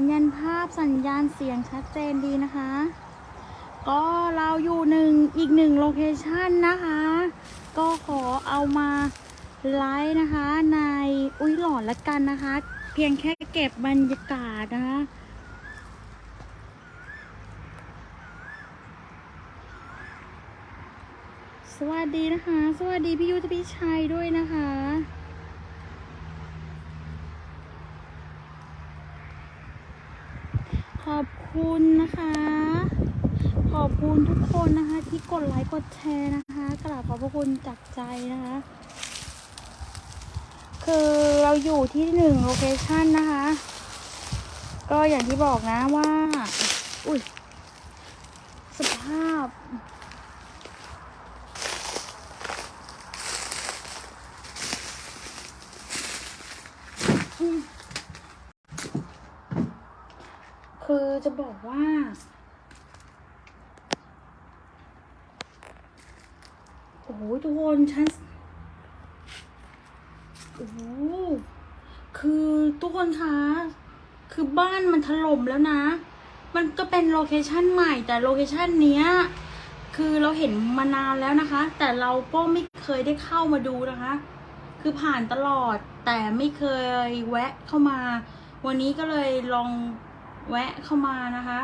สัญญาณภาพสัญญาณเสียงชัดเจนดีนะคะ ก็เราอยู่หนึ่งอีกหนึ่งโลเคชันนะคะ ก็ขอเอามาไลฟ์นะคะในอุ้ยหลอนละกันนะคะ เพียงแค่เก็บบรรยากาศนะคะสวัสดีนะคะ สวัสดีพี่ยุทธพิชัยด้วยนะคะ ขอบ คุณนะคะ ขอบคุณทุกคนนะคะ ที่กดไลค์กดแชร์นะคะกราบขอบพระคุณจากใจนะคะ คือเราอยู่ที่หนึ่งโลเคชันนะคะ ก็อย่างที่บอกนะว่า อุ้ยสภาพ คือจะ บอกว่า โอ้โหทุกคนฉันโอ้โหคือทุกคนคะคือบ้านมันถล่มแล้วนะ มันก็เป็นโลเคชันใหม่แต่โลเคชันเนี้ย คือเราเห็นมานานแล้วนะคะ แต่เราก็ไม่เคยได้เข้ามาดูนะคะ คือผ่านตลอดแต่ไม่เคยแวะเข้ามา วันนี้ก็เลยลอง แวะเข้ามานะคะ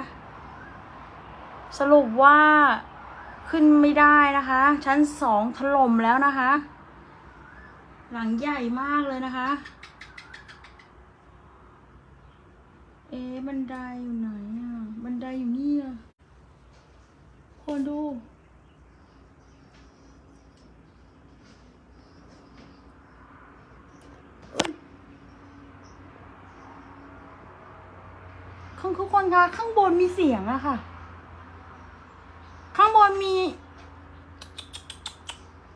สรุปว่าขึ้นไม่ได้นะคะ ชั้นสองถล่มแล้วนะคะ หลังใหญ่มากเลยนะคะ เอ๊บันไดอยู่ไหนอะ บันไดอยู่นี่อะคนดู ข้างทุกคนคะข้างบนมีเสียงอะค่ะ ข้างบนมี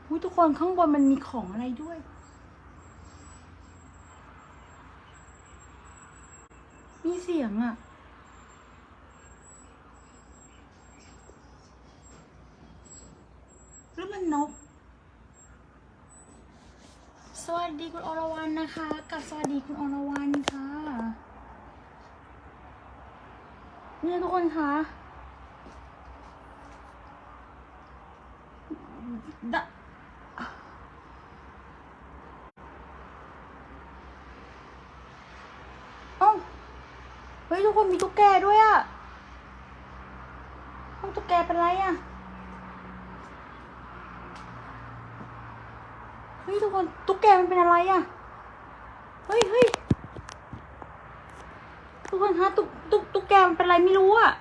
อุ้ยทุกคนข้างบนมันมีของอะไรด้วย มีเสียงอะแล้วมันนก สวัสดีคุณอรวรรณนะคะ กับสวัสดีคุณอรวรรณค่ะ เนี่ยทุกคนคะดะเอ้าเฮ้ยทุกคนมีตุ๊กแกด้วยอะห้องตุ๊กแกเป็นไรอะเฮ้ยทุกคนตุ๊กแกมันเป็นอะไรอะเฮ้ยเฮ้ยทุกคนคะตุ๊กตุ๊กตุ๊กแก มันเป็นอะไรไม่รู้อะ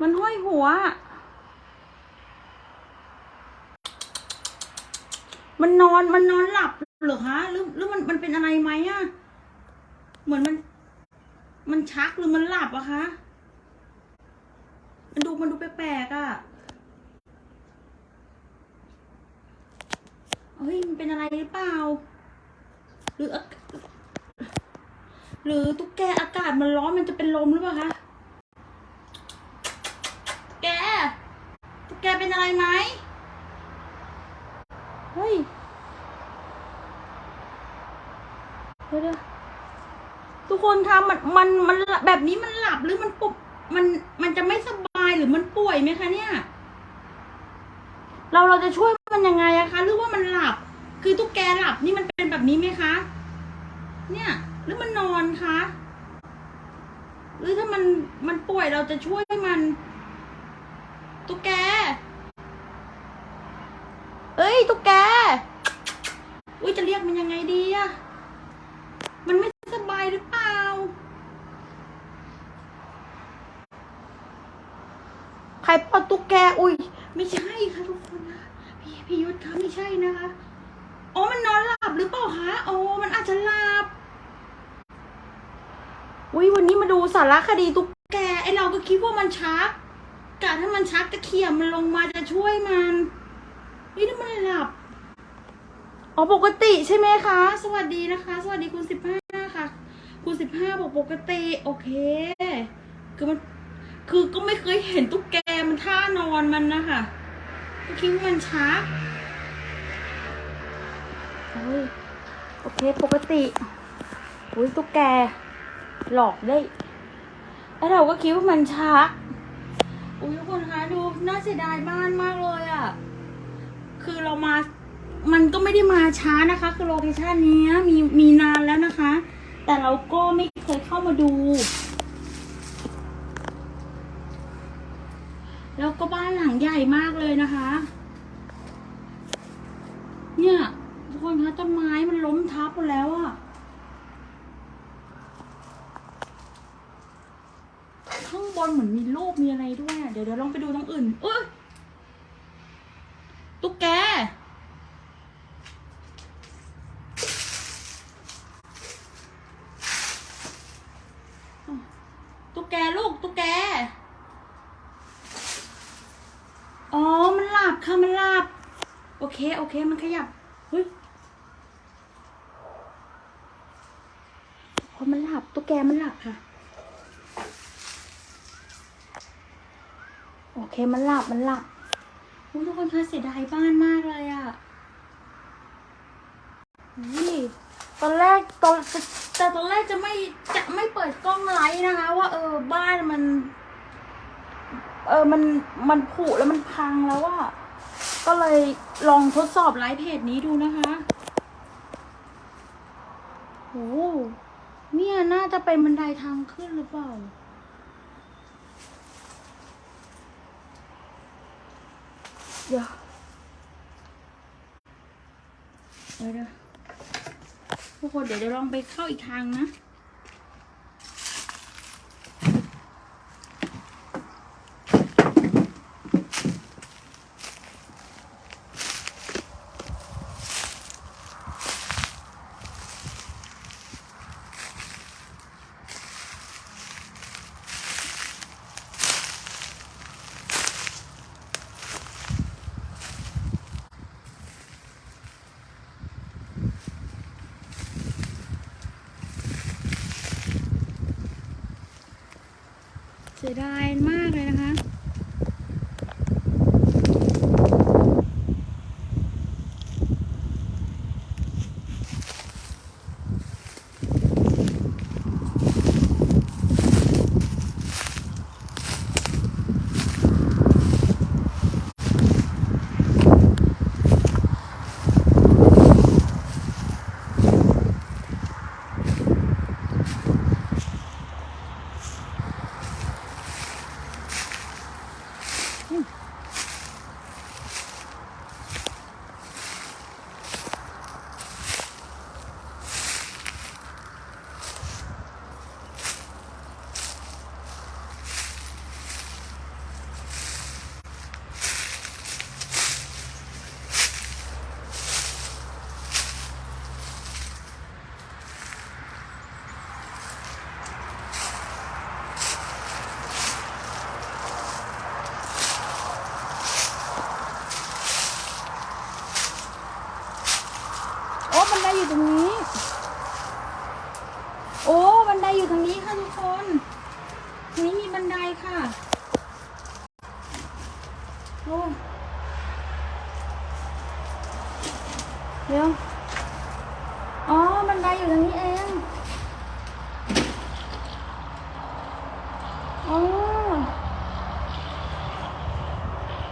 มันห้อยหัว มันนอนมันนอนหลับเหรอคะหรือหรือมันมันเป็นอะไรไหมอะ เหมือนมัน มันชักหรือมันหลับอะคะ มันดูมันดูแปลกๆอะเฮ้ย มันเป็นอะไรหรือเปล่า หรืออาก หรือตุ๊กแกอากาศมันร้อนมันจะเป็นลมหรือเปล่าคะแกตุ๊กแกเป็นอะไรไหมเฮ้ยเดี๋ยวเดี๋ยวทุกคนคะมันมันมันแบบนี้มันหลับหรือมันปุบมันมันจะไม่สบายหรือมันป่วยไหมคะเนี่ย เราเราจะช่วยมันยังไงอะคะหรือว่ามันหลับ คือตุ๊กแกหลับนี่มันเป็นแบบนี้ไหมคะ เนี่ย หรือมันนอนคะ หรือถ้ามันมันป่วยเราจะช่วยมันตุ๊กแก เอ้ยตุ๊กแก อุ้ยจะเรียกมันยังไงดีอะมันไม่สบายหรือเปล่า ใครปลดตุ๊กแก อุ้ย ไม่ใช่ค่ะทุกคนนะพี่พี่ยุทธคะไม่ใช่นะคะ อ๋อ มันนอนหลับหรือเปล่าคะ อ๋อ มันอาจจะหลับ อุ้ยวันนี้มาดูสารคดีตุ๊กแกไอเราก็คิดว่ามันชักกะถ้ามันชักจะเขี่ยมันลงมาจะช่วยมันนี่มันหลับอ๋อปกติใช่ไหมคะ สวัสดีนะคะ สวัสดีคุณสิบห้าค่ะ คุณสิบห้าบอกปกติโอเค คือมันคือก็ไม่เคยเห็นตุ๊กแกมันท่านอนมันนะคะก็คิดว่ามันชักโอเคปกติอุ้ยตุ๊กแก หลอกได้ แล้วเราก็คิดว่ามันช้าอุ้ยทุกคนคะดูน่าเสียดายบ้านมากเลยอะ่ะ คือเรามา มันก็ไม่ได้มาช้านะคะ คือโลเคชันนี้มีมีนานแล้วนะคะ แต่เราก็ไม่เคยเข้ามาดู แล้วก็บ้านหลังใหญ่มากเลยนะคะ เนี่ยทุกคนคะต้นไม้มันล้มทับหมดแล้วอะข้าง บนเหมือนมีรูปมีอะไรด้วยเดี๋ยวเดี๋ยวลองไปดูตรงอื่นเอ้ยตุ๊กแก ตุ๊กแกลูกตุ๊กแก อ๋อ มันหลับค่ะ มันหลับ โอเค โอเค มันขยับ เฮ้ยพอมันหลับ ตุ๊กแกมันหลับค่ะ โอเคมันหลับมันหลับอุ๊ยทุกคนคะเสียดายบ้านมากเลยอะ่ะนี่ตอนแรกตอนแต่ตอนแรกจะไม่จะไม่เปิดกล้องไลท์นะคะ ว่า เออบ้านมัน เออมันมันผุแล้วมันพังแล้วอะก็เลยลองทดสอบไลฟ์เพจนี้ดูนะคะโหเนี่ยน่าจะเป็นบันไดทางขึ้นหรือเปล่า เดี๋ยวเดี๋ยวทุกคนเดี๋ยวเดี๋ยวลองไปเข้าอีกทางนะ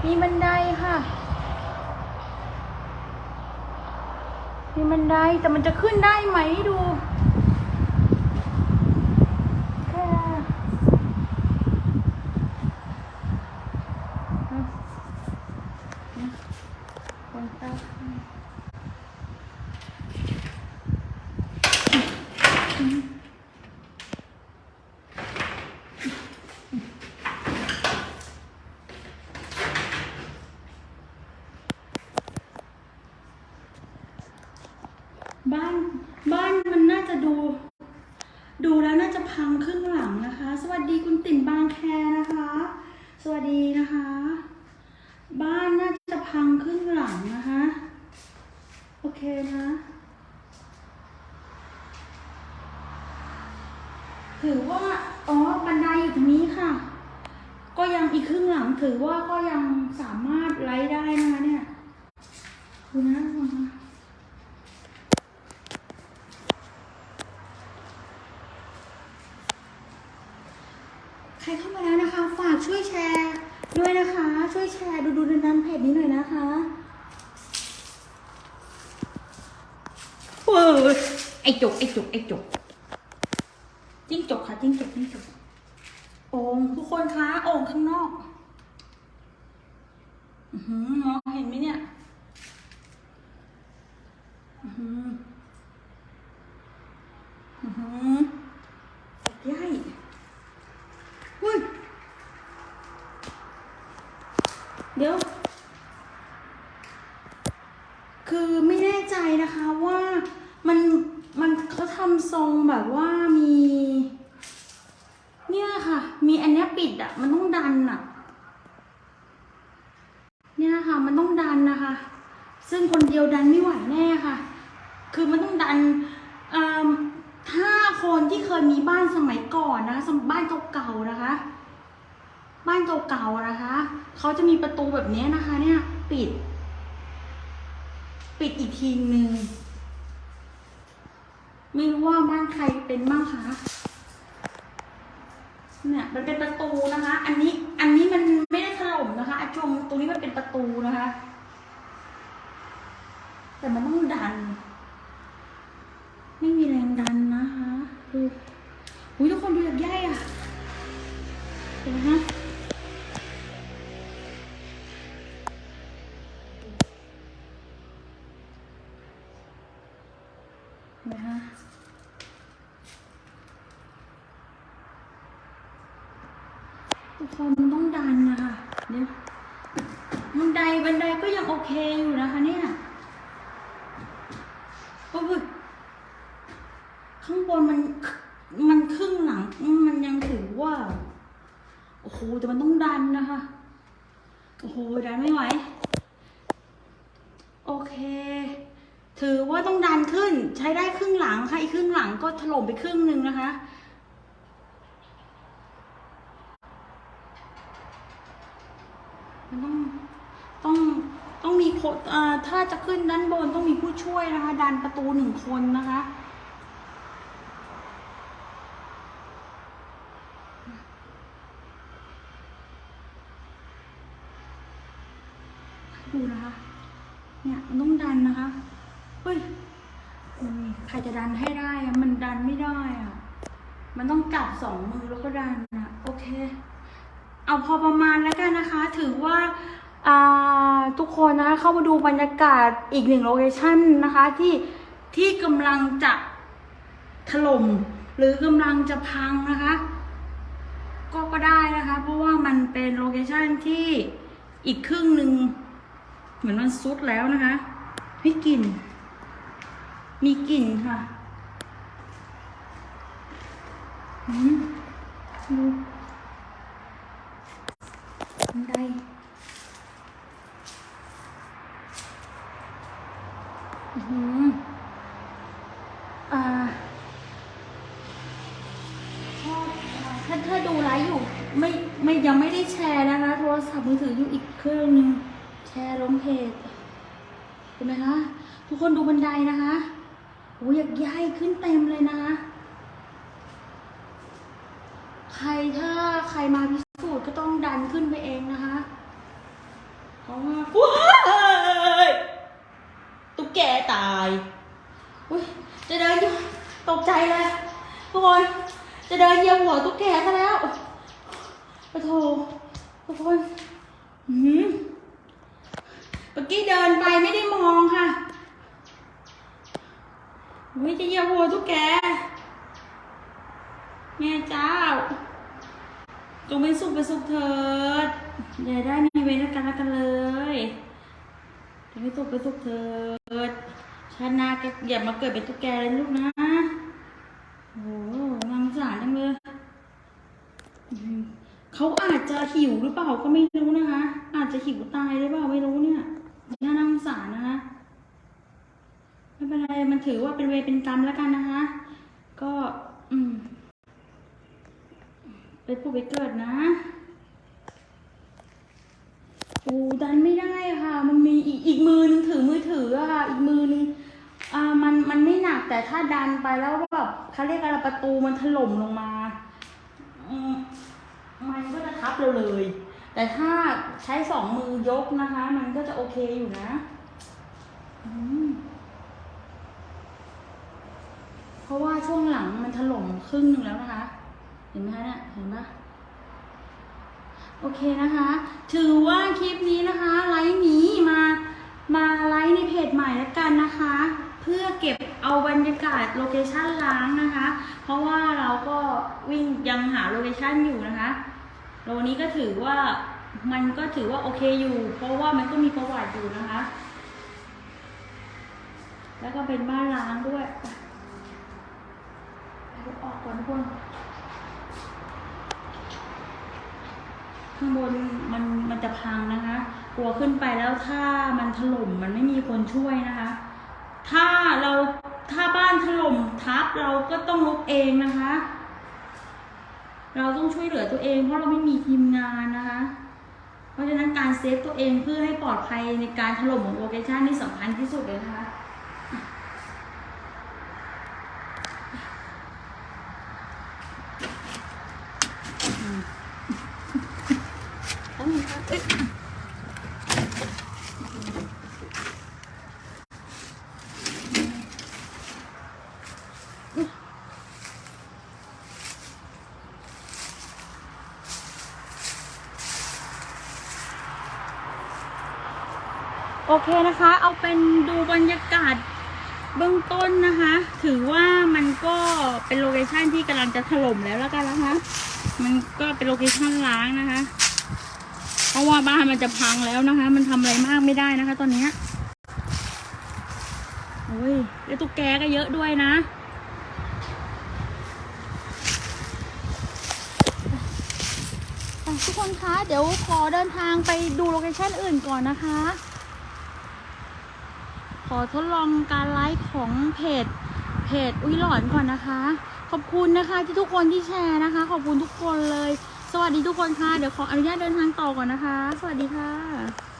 มีบันไดค่ะ มีบันไดแต่มันจะขึ้นได้ไหมดูแค่เอานะคนตา บ้านบ้านมันน่าจะดู ดูแล้วน่าจะพังครึ่งหลังนะคะ สวัสดีคุณติ่นบางแคนะคะ สวัสดีนะคะ บ้านน่าจะพังครึ่งหลังนะคะ โอเคนะถือว่าอ๋อบันไดอยู่ตรงนี้ค่ะ ก็ยังอีกครึ่งหลังถือว่าก็ยังสามารถไล่ได้นะคะเนี่ยดูนะดูนะ ครเข้ามาแล้วนะคะ ฝากช่วยแชร์ด้วยนะคะ ช่วยแชร์ดูดูดันเพจนี้หน่อยนะคะเว้ยไอจุกไอจุกไอจุกจิ้งจกค่ะจิ้งจกจิ้งจกโอ่งทุกคนคะโอ่งข้างนอกอือหือมองเห็นไหมเนี่ยอือหืออือหือใหญ่ เดี๋ยว คือไม่แน่ใจนะคะว่ามันมันเขาทำทรงแบบว่ามี เนี่ยค่ะ มีอันนี้ปิดอะมันต้องดันอะเนี่ยค่ะมันต้องดันนะคะ ซึ่งคนเดียวดันไม่ไหวแน่ค่ะ คือมันต้องดันถ้าคนที่เคยมีบ้านสมัยก่อนนะสมบ้านเก่าๆนะคะ บ้านเก่าๆนะคะ เขาจะมีประตูแบบนี้นะคะ เนี่ย ปิด ปิดอีกทีหนึ่งไม่รู้ว่าบ้านใครเป็นบ้างคะเนี่ยมันเป็นประตูนะคะ อันนี้อันนี้มันไม่ได้ถล่มนะคะอะชมตรงนี้มันเป็นประตูนะคะ แต่มันต้องดัน ไม่มีแรงดันนะคะดู นะคะทุกคนมันต้องดันนะคะเดี๋ยบันไดบันไดก็ยังโอเคอยู่นะคะเนี่ยก็คือข้างบนมันมันครึ่งหลังมันยังถือว่า โอ้โหแต่มันต้องดันนะคะ โอ้โหดันไม่ไหว โอเค ถือ ว่าต้องดันขึ้น ใช้ได้ครึ่งหลังค่ะ อีกครึ่งหลังก็ถล่มไปครึ่งหนึ่งนะคะ มันต้องต้องต้องมีโคถ้าจะขึ้นด้านบนต้องมีผู้ช่วยนะคะ ดันประตูหนึ่งคนนะคะดูนะคะ เนี่ยมันต้องดันนะคะ จะดันให้ได้อะมันดันไม่ได้อะมันต้องจับสองมือแล้วก็ดันนะโอเค เอาพอประมาณแล้วกันนะคะ ถือว่าทุกคนนะคะเข้ามาดูบรรยากาศอีกหนึ่งโลเคชั่นนะคะที่ที่กำลังจะถล่มหรือกำลังจะพังนะคะ ก็ก็ได้นะคะ เพราะว่ามันเป็นโลเคชั่นที่อีกครึ่งหนึ่งเหมือนมันซุดแล้วนะคะให้กลิ่น มีกลิ่นค่ะอืมดูบันไดอือหืออ่าถ้าถ้าดูไลฟ์อยู่ ไม่ไม่ยังไม่ได้แชร์นะคะ โทรศัพท์มือถืออยู่อีกเครื่องหนึง แชร์ลงเพจเห็นไหมคะ ทุกคนดูบันไดนะคะ อ้ยอยากย้ายขึ้นเต็มเลยนะคะใครถ้าใครมาพิสูจน์ก็ต้องดันขึ้นไปเองนะคะเพราะว่าว้ายตุ๊กแกตายอุ้ยจะเดินอยู่ตกใจเลยทุกคนจะเดินเหยียบหัวตุ๊กแกซะแล้วโอ้โถทุกคนอืมเมื่อกี้เดินไปไม่ได้มองค่ะ ไม่จะเยียบหัวทุกแกแม่เจ้า จงเป็นสุขเป็นสุขเถิด อย่าได้มีเวรกันละกันเลยจงเป็นสุขเป็นสุขเถิดชาติหนาแกอย่ามาเกิดเป็นตุ๊กแกเลยลูกนะโอ้โหนางสารจังเลยเขาอาจจะหิวหรือเปล่าก็ไม่รู้นะคะ อาจจะหิวตายหรือเปล่าไม่รู้เนี่ยน่านาสงสารนะคะ เป็นไรมันถือว่าเป็นเวเป็นกรรมแล้วกันนะคะ ก็อืมไปพูดไปเกิดนะโอ้ดันไม่ได้ค่ะ มันมีอีกอีกมือนึงถือมือถืออะค่ะ อีกมือนึงอ่ามันมันไม่หนักแต่ถ้าดันไปแล้วแบบเขาเรียกอะไรประตูมันถล่มลงมาอืมอืทับเราเลย แต่ถ้าใช้สองมือยกนะคะ มันก็จะโอเคอยู่นะ อืม เพราะว่าช่วงหลังมันถล่มครึ่งหนึ่งแล้วนะคะ เห็นไหมคะเนี่ยเห็นปะโอเคนะคะ ถือว่าคลิปนี้นะคะไลฟ์นี้มามาไลฟ์ในเพจใหม่แล้วกันนะคะ เพื่อเก็บเอาบรรยากาศโลเคชั่นล้างนะคะ เพราะว่าเราก็วิ่งยังหาโลเคชั่นอยู่นะคะโลนี้ก็ถือว่ามันก็ถือว่าโอเคอยู่ เพราะว่ามันก็มีประวัติอยู่นะคะ แล้วก็เป็นบ้านล้างด้วย ออกก่อนทุกคนข้างบนมันมันจะพังนะคะ กลัวขึ้นไปแล้วถ้ามันถล่มมันไม่มีคนช่วยนะคะ ถ้าเราถ้าบ้านถล่มทับเราก็ต้องลุกเองนะคะ เราต้องช่วยเหลือตัวเองเพราะเราไม่มีทีมงานนะคะ เพราะฉะนั้นการเซฟตัวเองเพื่อให้ปลอดภัยในการถล่มของโลเคชันนี่สำคัญที่สุดเลยนะคะ แล้วมีค่ะเอ้ยโอ เคนะคะ เอาเป็นดูบรรยากาศเบื้องต้นนะคะ ถือว่ามันก็เป็นโลเคชันที่กำลังจะถล่มแล้วแล้วกันนะคะ มันก็เป็นโลเคชันล้างนะคะ เพราะว่าบ้านมันจะพังแล้วนะคะ มันทำอะไรมากไม่ได้นะคะ ตอนนี้โอ้ยแล้วตุ๊กแกก็เยอะด้วยนะอะทุกคนคะ เดี๋ยวขอเดินทางไปดูโลเคชั่นอื่นก่อนนะคะ ขอทดลองการไลฟ์ของเพจเพจอุ้ยหลอนก่อนนะคะ ขอบคุณนะคะที่ทุกคนที่แชร์นะคะ ขอบคุณทุกคนเลย สวัสดีทุกคนค่ะ เดี๋ยวขออนุญาตเดินทางต่อก่อนนะคะ สวัสดีค่ะ